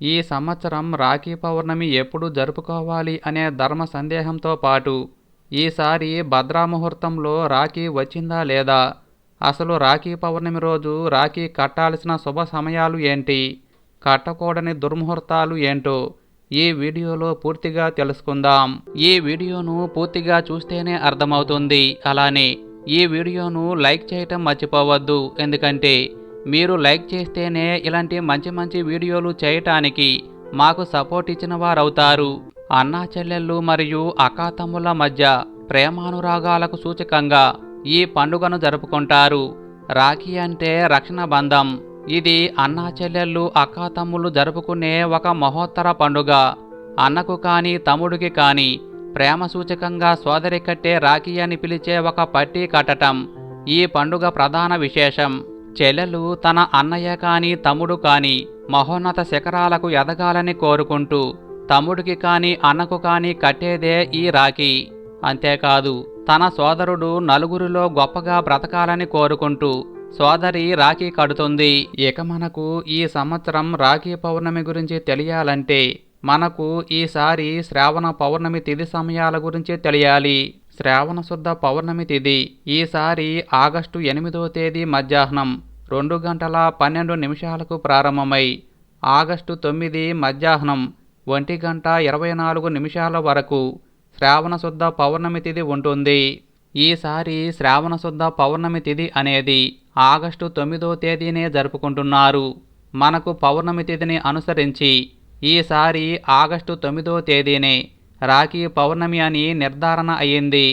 ఈ సంవత్సరం రాఖీ పౌర్ణమి ఎప్పుడు జరుపుకోవాలి అనే ధర్మ సందేహంతో పాటు ఈసారి భద్రా ముహూర్తంలో రాఖీ వచ్చిందా లేదా? అసలు రాఖీ పౌర్ణమి రోజు రాఖీ కట్టాల్సిన శుభ సమయాలు ఏంటి? కట్టకూడని దుర్ముహూర్తాలు ఏంటో ఈ వీడియోలో పూర్తిగా తెలుసుకుందాం. ఈ వీడియోను పూర్తిగా చూస్తేనే అర్థమవుతుంది. అలానే ఈ వీడియోను లైక్ చేయటం మర్చిపోవద్దు. ఎందుకంటే మీరు లైక్ చేస్తేనే ఇలాంటి మంచి మంచి వీడియోలు చేయటానికి మాకు సపోర్ట్ ఇచ్చిన వారవుతారు. అన్నా చెల్లెళ్ళు మరియు అకాతమ్ముల మధ్య ప్రేమానురాగాలకు సూచకంగా ఈ పండుగను జరుపుకుంటారు. రాఖీ అంటే రక్షణ బంధం. ఇది అన్నా చెల్లెళ్ళు అక్కాతమ్ములు జరుపుకునే ఒక మహోత్తర పండుగ. అన్నకు కానీ తమ్ముడికి కానీ ప్రేమ సూచకంగా సోదరి కట్టే రాఖీ అని పిలిచే ఒక పట్టీ కట్టటం ఈ పండుగ ప్రధాన విశేషం. చెల్లెలు తన అన్నయ్య కాని తమ్ముడు కాని మహోన్నత శిఖరాలకు ఎదగాలని కోరుకుంటూ తమ్ముడికి కాని అన్నకు కాని కట్టేదే ఈ రాఖీ. అంతేకాదు తన సోదరుడు నలుగురిలో గొప్పగా బ్రతకాలని కోరుకుంటూ సోదరి రాఖీ కడుతుంది. ఇక మనకు ఈ సంవత్సరం రాఖీ పౌర్ణమి గురించి తెలియాలంటే మనకు ఈసారి శ్రావణ పౌర్ణమి తిథి సమయాల గురించి తెలియాలి. శ్రావణ శుద్ధ పౌర్ణమి తిథి ఈసారి ఆగస్టు ఎనిమిదో తేదీ మధ్యాహ్నం. రెండు గంటల పన్నెండు నిమిషాలకు ప్రారంభమై ఆగస్టు తొమ్మిది మధ్యాహ్నం ఒంటి గంట ఇరవై నాలుగు నిమిషాల వరకు శ్రావణ శుద్ధ పౌర్ణమి తిథి ఉంటుంది. ఈసారి శ్రావణ శుద్ధ పౌర్ణమి తిథి అనేది ఆగస్టు తొమ్మిదో తేదీనే జరుపుకుంటున్నారు. మనకు పౌర్ణమి తిథిని అనుసరించి ఈసారి ఆగస్టు తొమ్మిదో తేదీనే రాఖీ పౌర్ణమి అని నిర్ధారణ అయ్యింది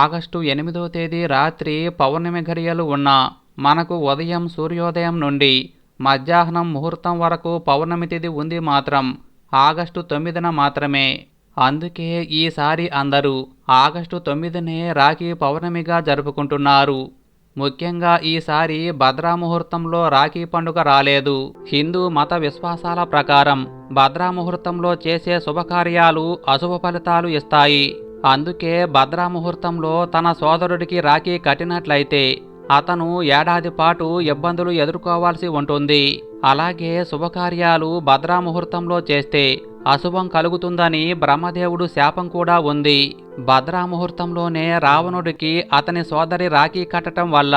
ఆగస్టు ఎనిమిదో తేదీ రాత్రి పౌర్ణమి ఘడియలు ఉన్న మనకు ఉదయం సూర్యోదయం నుండి మధ్యాహ్నం ముహూర్తం వరకు పౌర్ణమి తిథి ఉంది మాత్రం ఆగస్టు తొమ్మిదిన మాత్రమే. అందుకే ఈసారి అందరూ ఆగస్టు తొమ్మిదినే రాఖీ పౌర్ణమిగా జరుపుకుంటున్నారు. ముఖ్యంగా ఈసారి భద్రా ముహూర్తంలో రాఖీ పండుగ రాలేదు. హిందూ మత విశ్వాసాల ప్రకారం భద్రా ముహూర్తంలో చేసే శుభకార్యాలు అశుభ ఫలితాలు ఇస్తాయి. అందుకే భద్రా ముహూర్తంలో తన సోదరుడికి రాఖీ కట్టినట్లయితే అతను ఏడాది పాటు ఇబ్బందులు ఎదుర్కోవాల్సి ఉంటుంది. అలాగే శుభకార్యాలు భద్రా ముహూర్తంలో చేస్తే అశుభం కలుగుతుందని బ్రహ్మదేవుడు శాపం కూడా ఉంది. భద్రా ముహూర్తంలోనే రావణుడికి అతని సోదరి రాఖీ కట్టడం వల్ల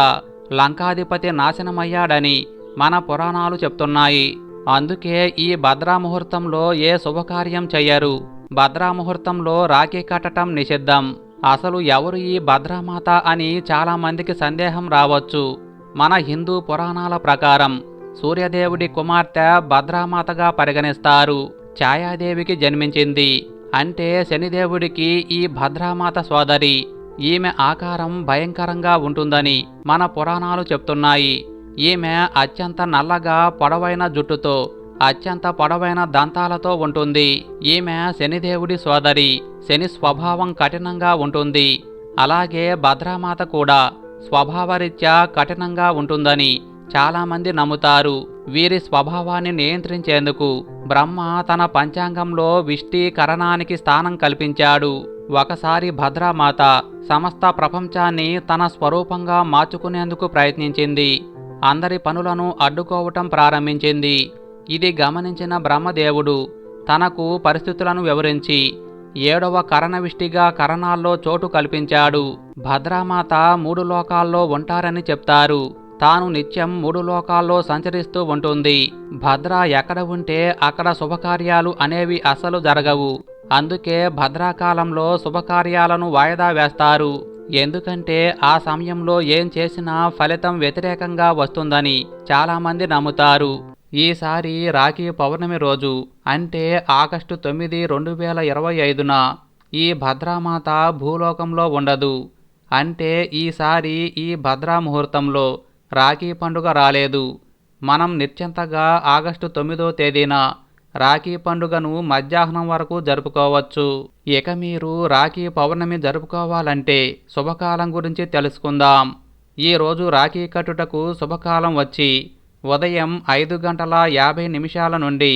లంకాధిపతి నాశనమయ్యాడని మన పురాణాలు చెప్తున్నాయి. అందుకే ఈ భద్రా ముహూర్తంలో ఏ శుభకార్యం చెయ్యరు. భద్రా ముహూర్తంలో రాఖీ కట్టడం నిషిద్ధం. అసలు ఎవరు ఈ భద్రామాత అని చాలామందికి సందేహం రావచ్చు. మన హిందూ పురాణాల ప్రకారం సూర్యదేవుడి కుమార్తె భద్రామాతగా పరిగణిస్తారు. ఛాయాదేవికి జన్మించింది. అంటే శనిదేవుడికి ఈ భద్రామాత సోదరి. ఈమె ఆకారం భయంకరంగా ఉంటుందని మన పురాణాలు చెప్తున్నాయి. ఈమె అత్యంత నల్లగా పొడవైన జుట్టుతో అత్యంత పొడవైన దంతాలతో ఉంటుంది. ఈమె శనిదేవుడి సోదరి. శని స్వభావం కఠినంగా ఉంటుంది. అలాగే భద్రామాత కూడా స్వభావరీత్యా కఠినంగా ఉంటుందని చాలామంది నమ్ముతారు. వీరి స్వభావాన్ని నియంత్రించేందుకు బ్రహ్మ తన పంచాంగంలో విష్టీకరణానికి స్థానం కల్పించాడు. ఒకసారి భద్రామాత సమస్త ప్రపంచాన్ని తన స్వరూపంగా మార్చుకునేందుకు ప్రయత్నించింది. అందరి పనులను అడ్డుకోవటం ప్రారంభించింది. ఇది గమనించిన బ్రహ్మదేవుడు తనకు పరిస్థితులను వివరించి ఏడవ కరణవిష్టిగా కరణాల్లో చోటు కల్పించాడు. భద్రామాత మూడు లోకాల్లో ఉంటారని చెప్తారు. తాను నిత్యం మూడు లోకాల్లో సంచరిస్తూ ఉంటుంది. భద్ర ఎక్కడ ఉంటే అక్కడ శుభకార్యాలు అనేవి అసలు జరగవు. అందుకే భద్రాకాలంలో శుభకార్యాలను వాయిదా వేస్తారు. ఎందుకంటే ఆ సమయంలో ఏం చేసినా ఫలితం వ్యతిరేకంగా వస్తుందని చాలామంది నమ్ముతారు. ఈసారి రాఖీ పౌర్ణమి రోజు అంటే ఆగస్టు తొమ్మిది రెండు వేల ఇరవై ఐదున ఈ భద్రామాత భూలోకంలో ఉండదు. అంటే ఈసారి ఈ భద్రా ముహూర్తంలో రాఖీ పండుగ రాలేదు. మనం నిత్యంతగా ఆగస్టు తొమ్మిదో తేదీన రాఖీ పండుగను మధ్యాహ్నం వరకు జరుపుకోవచ్చు. ఇక మీరు రాఖీ పౌర్ణమి జరుపుకోవాలంటే శుభకాలం గురించి తెలుసుకుందాం. ఈరోజు రాఖీ కట్టుటకు శుభకాలం వచ్చి ఉదయం ఐదు గంటల యాభై నిమిషాల నుండి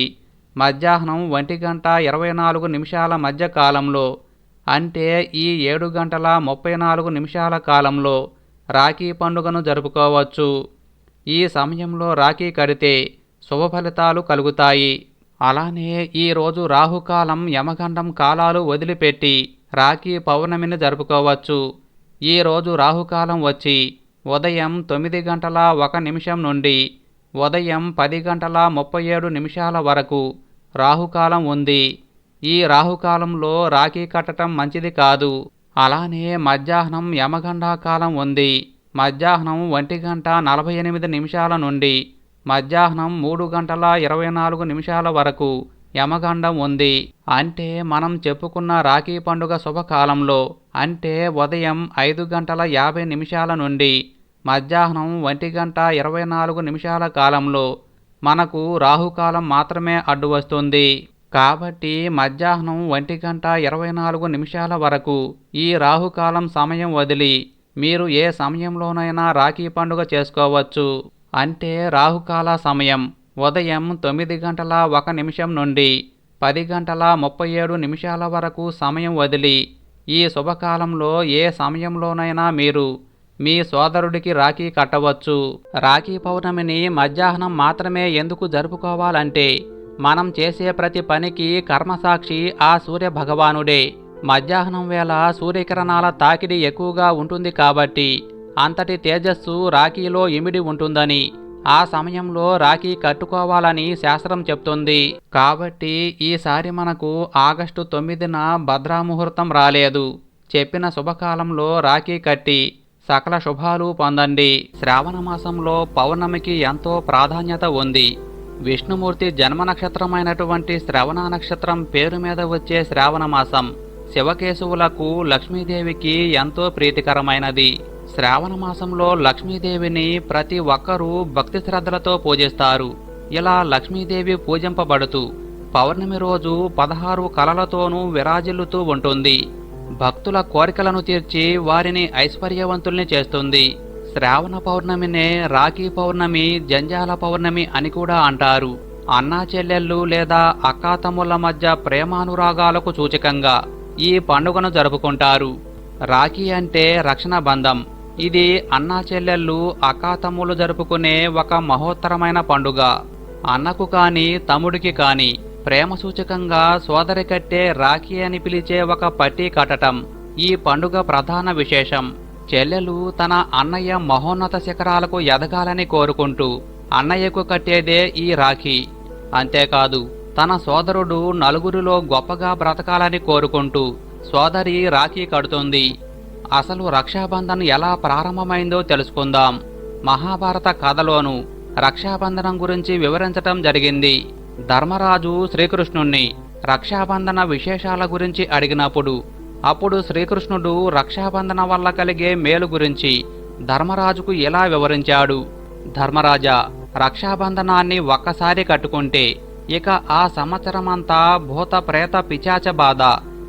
మధ్యాహ్నం ఒంటి గంట ఇరవై నాలుగు నిమిషాల మధ్య కాలంలో అంటే ఈ ఏడు గంటల ముప్పై నాలుగు నిమిషాల కాలంలో రాఖీ పండుగను జరుపుకోవచ్చు. ఈ సమయంలో రాఖీ కడితే శుభ ఫలితాలు కలుగుతాయి. అలానే ఈరోజు రాహుకాలం యమగండం కాలాలు వదిలిపెట్టి రాఖీ పౌర్ణమిని జరుపుకోవచ్చు. ఈరోజు రాహుకాలం వచ్చి ఉదయం తొమ్మిది గంటల ఒక నిమిషం నుండి ఉదయం పది గంటల ముప్పై ఏడు నిమిషాల వరకు రాహుకాలం ఉంది. ఈ రాహుకాలంలో రాఖీ కట్టడం మంచిది కాదు. అలానే మధ్యాహ్నం యమగండా కాలం ఉంది. మధ్యాహ్నం ఒంటి గంట నలభై ఎనిమిది నిమిషాల నుండి మధ్యాహ్నం మూడు గంటల ఇరవై నాలుగు నిమిషాల వరకు యమగండం ఉంది. అంటే మనం చెప్పుకున్న రాఖీ పండుగ శుభకాలంలో అంటే ఉదయం ఐదు గంటల యాభై నిమిషాల నుండి మధ్యాహ్నం ఒంటి గంట ఇరవై నాలుగు నిమిషాల కాలంలో మనకు రాహుకాలం మాత్రమే అడ్డు వస్తుంది. కాబట్టి మధ్యాహ్నం ఒంటి గంట ఇరవై నాలుగు నిమిషాల వరకు ఈ రాహుకాలం సమయం వదిలి మీరు ఏ సమయంలోనైనా రాఖీ పండుగ చేసుకోవచ్చు. అంటే రాహుకాల సమయం. ఉదయం తొమ్మిది గంటల ఒక నిమిషం నుండి పది గంటల ముప్పై ఏడు నిమిషాల వరకు సమయం వదిలి ఈ శుభకాలంలో ఏ సమయంలోనైనా మీరు మీ సోదరుడికి రాఖీ కట్టవచ్చు. రాఖీ పౌర్ణమిని మధ్యాహ్నం మాత్రమే ఎందుకు జరుపుకోవాలంటే మనం చేసే ప్రతి పనికి కర్మసాక్షి ఆ సూర్య భగవానుడే మధ్యాహ్నం వేళ సూర్యకిరణాల తాకిడి ఎక్కువగా ఉంటుంది కాబట్టి అంతటి తేజస్సు రాఖీలో ఇమిడి ఉంటుందని ఆ సమయంలో రాఖీ కట్టుకోవాలని శాస్త్రం చెప్తుంది. కాబట్టి ఈసారి మనకు ఆగస్టు తొమ్మిదిన భద్రాముహూర్తం రాలేదు. చెప్పిన శుభకాలంలో రాఖీ కట్టి సకల శుభాలు పొందండి. శ్రావణ మాసంలో పౌర్ణమికి ఎంతో ప్రాధాన్యత ఉంది. విష్ణుమూర్తి జన్మ నక్షత్రమైనటువంటి శ్రవణ నక్షత్రం పేరు మీద వచ్చే శ్రావణ మాసం. శివకేశవులకు లక్ష్మీదేవికి ఎంతో ప్రీతికరమైనది. శ్రావణ మాసంలో లక్ష్మీదేవిని ప్రతి ఒక్కరూ భక్తి శ్రద్ధలతో పూజిస్తారు. ఇలా లక్ష్మీదేవి పూజింపబడుతూ పౌర్ణమి రోజు పదహారు కలలతోనూ విరాజిల్లుతూ ఉంటుంది. భక్తుల కోరికలను తీర్చి వారిని ఐశ్వర్యవంతుల్ని చేస్తుంది. శ్రావణ పౌర్ణమినే రాఖీ పౌర్ణమి జంజాల పౌర్ణమి అని కూడా అంటారు. అన్నా చెల్లెళ్ళు లేదా అక్కాతమ్ముల మధ్య ప్రేమానురాగాలకు సూచకంగా ఈ పండుగను జరుపుకుంటారు. రాఖీ అంటే రక్షణ బంధం. ఇది అన్నా చెల్లెళ్ళు అక్కాతమ్ములు జరుపుకునే ఒక మహోత్తరమైన పండుగ. అన్నకు కాని తమ్ముడికి కానీ ప్రేమ సూచకంగా సోదరి కట్టే రాఖీ అని పిలిచే ఒక పట్టీ కట్టటం ఈ పండుగ ప్రధాన విశేషం. చెల్లెలు తన అన్నయ్య మహోన్నత శిఖరాలకు ఎదగాలని కోరుకుంటూ అన్నయ్యకు కట్టేదే ఈ రాఖీ. అంతేకాదు తన సోదరుడు నలుగురిలో గొప్పగా బ్రతకాలని కోరుకుంటూ సోదరి రాఖీ కడుతుంది. అసలు రక్షాబంధన్ ఎలా ప్రారంభమైందో తెలుసుకుందాం. మహాభారత కథలోను రక్షాబంధనం గురించి వివరించటం జరిగింది. ధర్మరాజు శ్రీకృష్ణుణ్ణి రక్షాబంధన విశేషాల గురించి అడిగినప్పుడు అప్పుడు శ్రీకృష్ణుడు రక్షాబంధన వల్ల కలిగే మేలు గురించి ధర్మరాజుకు ఎలా వివరించాడు? ధర్మరాజా రక్షాబంధనాన్ని ఒక్కసారి కట్టుకుంటే ఇక ఆ సంవత్సరమంతా భూత ప్రేత పిచాచ బాధ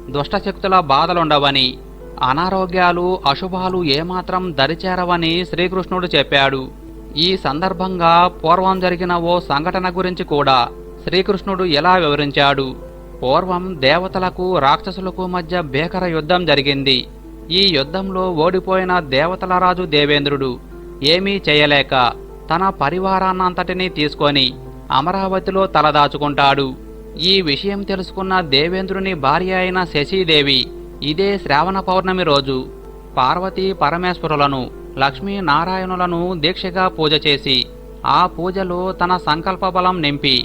దుష్టశక్తుల బాధలుండవని అనారోగ్యాలు అశుభాలు ఏమాత్రం దరిచేరవని శ్రీకృష్ణుడు చెప్పాడు. ఈ సందర్భంగా పూర్వం జరిగిన ఓ సంఘటన గురించి కూడా శ్రీకృష్ణుడు ఎలా వివరించాడు? పూర్వం దేవతలకు రాక్షసులకు మధ్య భీకర యుద్ధం జరిగింది. ఈ యుద్ధంలో ఓడిపోయిన దేవతల రాజు దేవేంద్రుడు ఏమీ చేయలేక తన పరివారాన్నంతటినీ తీసుకొని అమరావతిలో తలదాచుకుంటాడు. ఈ విషయం తెలుసుకున్న దేవేంద్రుని భార్య అయిన శశీదేవి ఇదే శ్రావణ పౌర్ణమి రోజు పార్వతీ పరమేశ్వరులను లక్ష్మీ నారాయణులను దీక్షగా పూజ చేసి ఆ పూజలో తన సంకల్ప బలం నింపి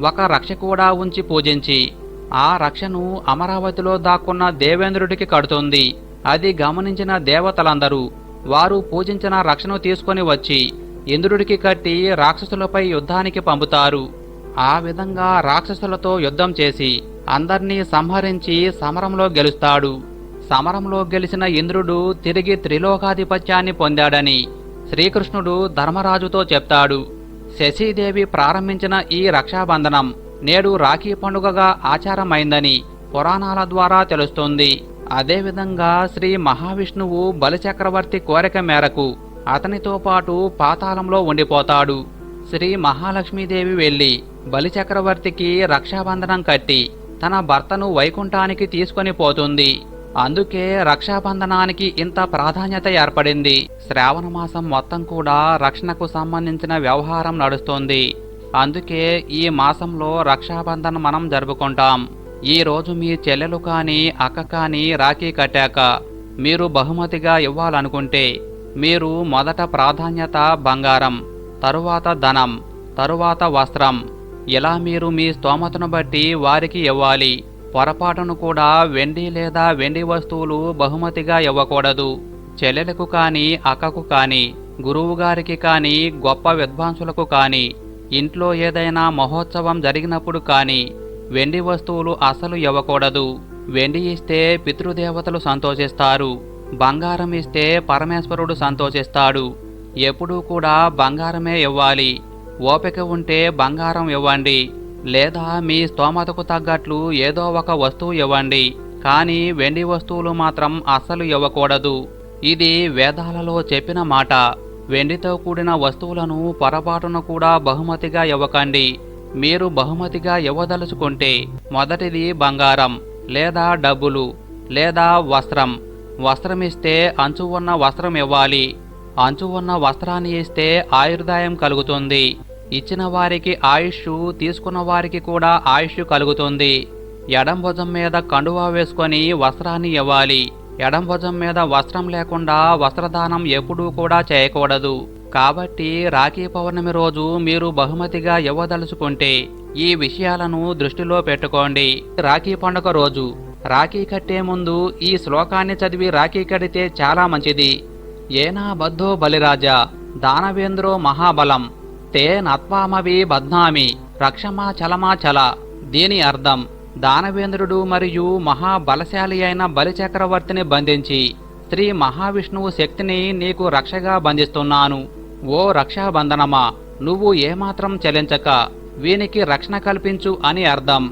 ఒక రక్ష కూడా ఉంచి పూజించి ఆ రక్షను అమరావతిలో దాక్కున్న దేవేంద్రుడికి కడుతుంది. అది గమనించిన దేవతలందరూ వారు పూజించిన రక్షను తీసుకొని వచ్చి ఇంద్రుడికి కట్టి రాక్షసులపై యుద్ధానికి పంపుతారు. ఆ విధంగా రాక్షసులతో యుద్ధం చేసి అందర్నీ సంహరించి సమరంలో గెలుస్తాడు. సమరంలో గెలిచిన ఇంద్రుడు తిరిగి త్రిలోకాధిపత్యాన్ని పొందాడని శ్రీకృష్ణుడు ధర్మరాజుతో చెప్తాడు. శశీదేవి ప్రారంభించిన ఈ రక్షాబంధనం నేడు రాఖీ పండుగగా ఆచారమైందని పురాణాల ద్వారా తెలుస్తుంది. అదేవిధంగా శ్రీ మహావిష్ణువు బలిచక్రవర్తి కోరిక మేరకు అతనితో పాటు పాతాళంలో ఉండిపోతాడు. శ్రీ మహాలక్ష్మీదేవి వెళ్ళి బలిచక్రవర్తికి రక్షాబంధనం కట్టి తన భర్తను వైకుంఠానికి తీసుకొని పోతుంది. అందుకే రక్షాబంధనానికి ఇంత ప్రాధాన్యత ఏర్పడింది. శ్రావణ మాసం మొత్తం కూడా రక్షణకు సంబంధించిన వ్యవహారం నడుస్తోంది. అందుకే ఈ మాసంలో రక్షాబంధన్ మనం జరుపుకుంటాం. ఈ రోజు మీ చెల్లెలు కానీ అక్క కానీ రాఖీ కట్టాక మీరు బహుమతిగా ఇవ్వాలనుకుంటే మీరు మొదట ప్రాధాన్యత బంగారం తరువాత ధనం తరువాత వస్త్రం ఇలా మీరు మీ స్తోమతను బట్టి వారికి ఇవ్వాలి. పొరపాటును కూడా వెండి లేదా వెండి వస్తువులు బహుమతిగా ఇవ్వకూడదు. చెల్లెలకు కానీ అక్కకు కానీ గురువుగారికి కానీ గొప్ప విద్వాంసులకు కానీ ఇంట్లో ఏదైనా మహోత్సవం జరిగినప్పుడు కానీ వెండి వస్తువులు అసలు ఇవ్వకూడదు. వెండి ఇస్తే పితృదేవతలు సంతోషిస్తారు. బంగారం ఇస్తే పరమేశ్వరుడు సంతోషిస్తాడు. ఎప్పుడూ కూడా బంగారమే ఇవ్వాలి. ఓపిక ఉంటే బంగారం ఇవ్వండి. లేదా మీ స్తోమతకు తగ్గట్లు ఏదో ఒక వస్తువు ఇవ్వండి కానీ వెండి వస్తువులు మాత్రం అస్సలు ఇవ్వకూడదు. ఇది వేదాలలో చెప్పిన మాట. వెండితో కూడిన వస్తువులను పొరపాటున కూడా బహుమతిగా ఇవ్వకండి. మీరు బహుమతిగా ఇవ్వదలుచుకుంటే మొదటిది బంగారం లేదా డబ్బులు లేదా వస్త్రం. వస్త్రం ఇస్తే అంచు ఉన్న వస్త్రం ఇవ్వాలి. అంచు ఉన్న వస్త్రాన్ని ఇస్తే ఆయుర్దాయం కలుగుతుంది. ఇచ్చిన వారికి ఆయుష్ తీసుకున్న వారికి కూడా ఆయుష్ కలుగుతుంది. ఎడం భుజం మీద కండువా వేసుకొని వస్త్రాన్ని ఇవ్వాలి. ఎడం భుజం మీద వస్త్రం లేకుండా వస్త్రదానం ఎప్పుడూ కూడా చేయకూడదు. కాబట్టి రాఖీ పౌర్ణమి రోజు మీరు బహుమతిగా ఇవ్వదలుచుకుంటే ఈ విషయాలను దృష్టిలో పెట్టుకోండి. రాఖీ పండుగ రోజు. రాఖీ కట్టే ముందు ఈ శ్లోకాన్ని చదివి రాఖీ కడితే చాలా మంచిది. ఏనా బద్ధో బలిరాజా దానవేంద్రో మహాబలం. తే నత్వామవి బద్నామి రక్షమా చలమా చల. దీని అర్థం దానవేంద్రుడు మరియు మహాబలశాలి అయిన బలిచక్రవర్తిని బంధించి శ్రీ మహావిష్ణువు శక్తిని నీకు రక్షగా బంధిస్తున్నాను. ఓ రక్షాబంధనమా నువ్వు ఏమాత్రం చలించక వీనికి రక్షణ కల్పించు అని అర్థం.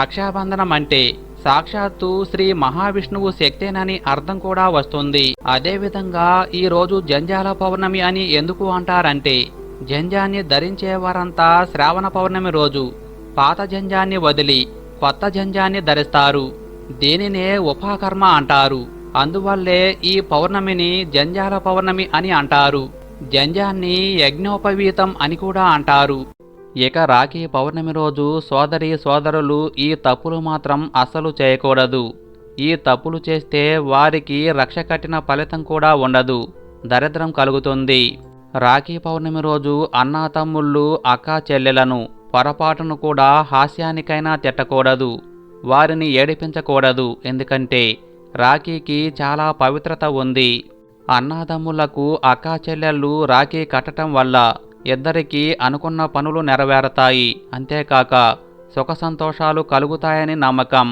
రక్షాబంధనం అంటే సాక్షాత్తు శ్రీ మహావిష్ణువు శక్తేనని అర్థం కూడా వస్తుంది. అదేవిధంగా ఈ రోజు జంజాల పౌర్ణమి అని ఎందుకు అంటారంటే జంజాన్ని ధరించేవారంతా శ్రావణ పౌర్ణమి రోజు పాత జంజాన్ని వదిలి కొత్త జంజాన్ని ధరిస్తారు. దీనినే ఉపాకర్మ అంటారు. అందువల్లే ఈ పౌర్ణమిని జంజాల పౌర్ణమి అని అంటారు. జంజాన్ని యజ్ఞోపవీతం అని కూడా అంటారు. ఇక రాఖీ పౌర్ణమి రోజు సోదరి సోదరులు ఈ తప్పులు మాత్రం అస్సలు చేయకూడదు. ఈ తప్పులు చేస్తే వారికి రక్ష కట్టిన ఫలితం కూడా ఉండదు. దరిద్రం కలుగుతుంది. రాఖీ పౌర్ణమి రోజు అన్నా తమ్ముళ్ళు అక్కా చెల్లెలను పొరపాటును కూడా హాస్యానికైనా తిట్టకూడదు. వారిని ఏడిపించకూడదు. ఎందుకంటే రాఖీకి చాలా పవిత్రత ఉంది. అన్నాదమ్ములకు అక్కా చెల్లెళ్ళు రాఖీ కట్టడం వల్ల ఇద్దరికీ అనుకున్న పనులు నెరవేరతాయి. అంతేకాక సుఖ సంతోషాలు కలుగుతాయని నమ్మకం.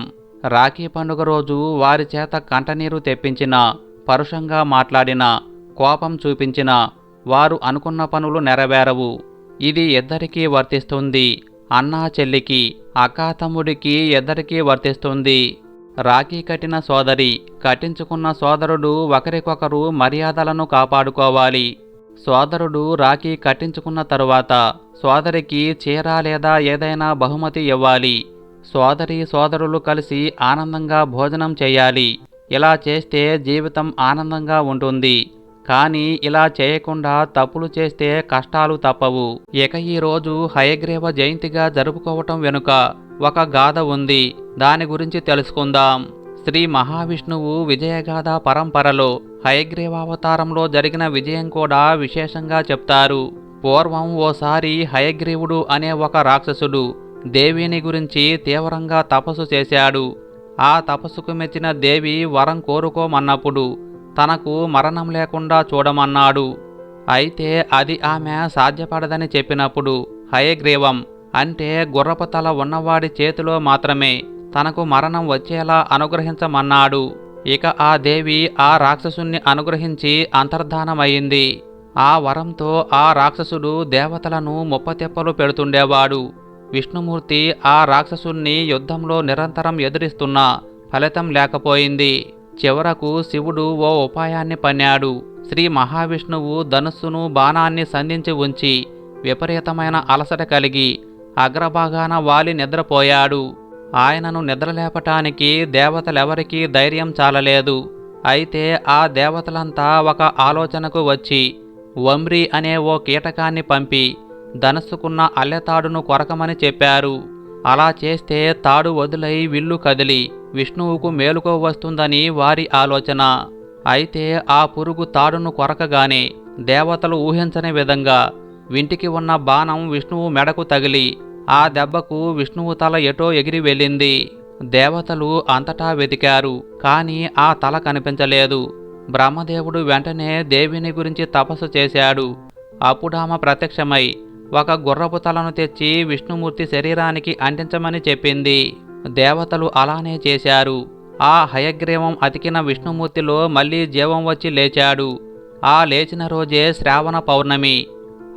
రాఖీ పండుగ రోజు వారి చేత కంటనీరు తెప్పించిన పరుషంగా మాట్లాడిన కోపం చూపించిన వారు అనుకున్న పనులు నెరవేరవు. ఇది ఇద్దరికీ వర్తిస్తుంది. అన్నా చెల్లికి అక్కా తమ్ముడికి ఇద్దరికీ వర్తిస్తుంది. రాఖీ కట్టిన సోదరి కట్టించుకున్న సోదరుడు ఒకరికొకరు మర్యాదలను కాపాడుకోవాలి. సోదరుడు రాఖీ కట్టించుకున్న తరువాత సోదరికి చీర లేదా ఏదైనా బహుమతి ఇవ్వాలి. సోదరి సోదరులు కలిసి ఆనందంగా భోజనం చేయాలి. ఇలా చేస్తే జీవితం ఆనందంగా ఉంటుంది. కానీ ఇలా చేయకుండా తప్పులు చేస్తే కష్టాలు తప్పవు. ఇక ఈ రోజు హయగ్రీవ జయంతిగా జరుపుకోవటం వెనుక ఒక గాథ ఉంది. దాని గురించి తెలుసుకుందాం. శ్రీ మహావిష్ణువు విజయగాథ పరంపరలో హయగ్రీవావతారంలో జరిగిన విజయం కూడా విశేషంగా చెప్తారు. పూర్వం ఓసారి హయగ్రీవుడు అనే ఒక రాక్షసుడు దేవిని గురించి తీవ్రంగా తపస్సు చేశాడు. ఆ తపస్సుకు మెచ్చిన దేవి వరం కోరుకోమన్నప్పుడు తనకు మరణం లేకుండా చూడమన్నాడు. అయితే అది ఆమె సాధ్యపడదని చెప్పినప్పుడు హయగ్రీవం అంటే గుర్రపు తల ఉన్నవాడి చేతిలో మాత్రమే తనకు మరణం వచ్చేలా అనుగ్రహించమన్నాడు. ఇక ఆ దేవి ఆ రాక్షసుణ్ణి అనుగ్రహించి అంతర్ధానమయ్యింది ఆ వరంతో ఆ రాక్షసుడు దేవతలను ముప్పతెప్పలు పెడుతుండేవాడు. విష్ణుమూర్తి ఆ రాక్షసుణ్ణి యుద్ధంలో నిరంతరం ఎదురిస్తున్నా ఫలితం లేకపోయింది. చివరకు శివుడు ఓ ఉపాయాన్ని పన్నాడు. శ్రీ మహావిష్ణువు ధనుస్సును బాణాన్ని సంధించి ఉంచి విపరీతమైన అలసట కలిగి అగ్రభాగాన వాలి నిద్రపోయాడు. ఆయనను నిద్రలేపటానికి దేవతలెవరికీ ధైర్యం చాలలేదు. అయితే ఆ దేవతలంతా ఒక ఆలోచనకు వచ్చి వమ్రి అనే ఓ కీటకాన్ని పంపి ధనస్సుకున్న అల్లెతాడును కొరకమని చెప్పారు. అలా చేస్తే తాడు వదులై విల్లు కదిలి విష్ణువుకు మేలుకో వస్తుందని వారి ఆలోచన. అయితే ఆ పురుగు తాడును కొరకగానే దేవతలు ఊహించని విధంగా వింటికి ఉన్న బాణం విష్ణువు మెడకు తగిలి ఆ దెబ్బకు విష్ణువు తల ఎటో ఎగిరి వెళ్ళింది. దేవతలు అంతటా వెతికారు కానీ ఆ తల కనిపించలేదు. బ్రహ్మదేవుడు వెంటనే దేవిని గురించి తపస్సు చేశాడు. అప్పుడామ ప్రత్యక్షమై ఒక గుర్రపు తలను తెచ్చి విష్ణుమూర్తి శరీరానికి అంటించమని చెప్పింది. దేవతలు అలానే చేశారు. ఆ హయగ్రీవం అతికిన విష్ణుమూర్తిలో మళ్ళీ జీవం వచ్చి లేచాడు. ఆ లేచిన రోజే శ్రావణ పౌర్ణమి.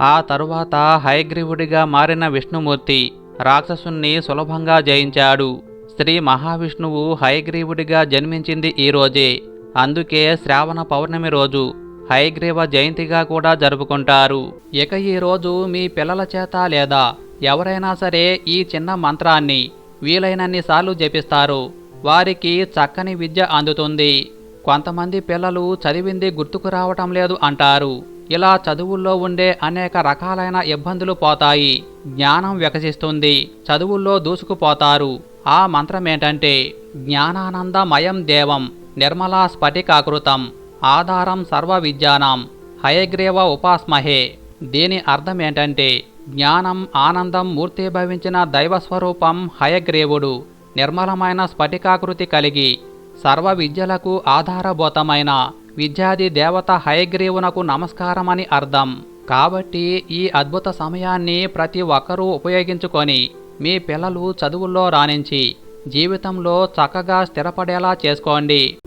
ఆ తరువాత హయగ్రీవుడిగా మారిన విష్ణుమూర్తి రాక్షసుణ్ణి సులభంగా జయించాడు. శ్రీ మహావిష్ణువు హయగ్రీవుడిగా జన్మించింది ఈ రోజే. అందుకే శ్రావణ పౌర్ణమి రోజు హయగ్రీవ జయంతిగా కూడా జరుపుకుంటారు. ఇక ఈ రోజు మీ పిల్లల చేత లేదా ఎవరైనా సరే ఈ చిన్న మంత్రాన్ని వీలైనన్ని సార్లు జపిస్తారు. వారికి చక్కని విద్య అందుతుంది. కొంతమంది పిల్లలు చదివింది గుర్తుకు రావటం లేదు అంటారు. ఇలా చదువుల్లో ఉండే అనేక రకాలైన ఇబ్బందులు పోతాయి. జ్ఞానం వికసిస్తుంది. చదువుల్లో దూసుకుపోతారు. ఆ మంత్రం ఏంటంటే జ్ఞానానందమయం దేవం నిర్మలా స్ఫటికాకృతం. ఆధారం సర్వ విద్యానం హయగ్రీవ ఉపాస్మహే. దీని అర్థం ఏంటంటే జ్ఞానం ఆనందం మూర్తిభవించిన దైవస్వరూపం హయగ్రీవుడు నిర్మలమైన స్ఫటికాకృతి కలిగి సర్వ విద్యలకు ఆధారభూతమైన విద్యాది దేవత హయగ్రీవునకు నమస్కారమని అర్థం. కాబట్టి ఈ అద్భుత సమయాన్ని ప్రతి ఒక్కరూ ఉపయోగించుకొని మీ పిల్లలు చదువుల్లో రాణించి జీవితంలో చక్కగా స్థిరపడేలా చేసుకోండి.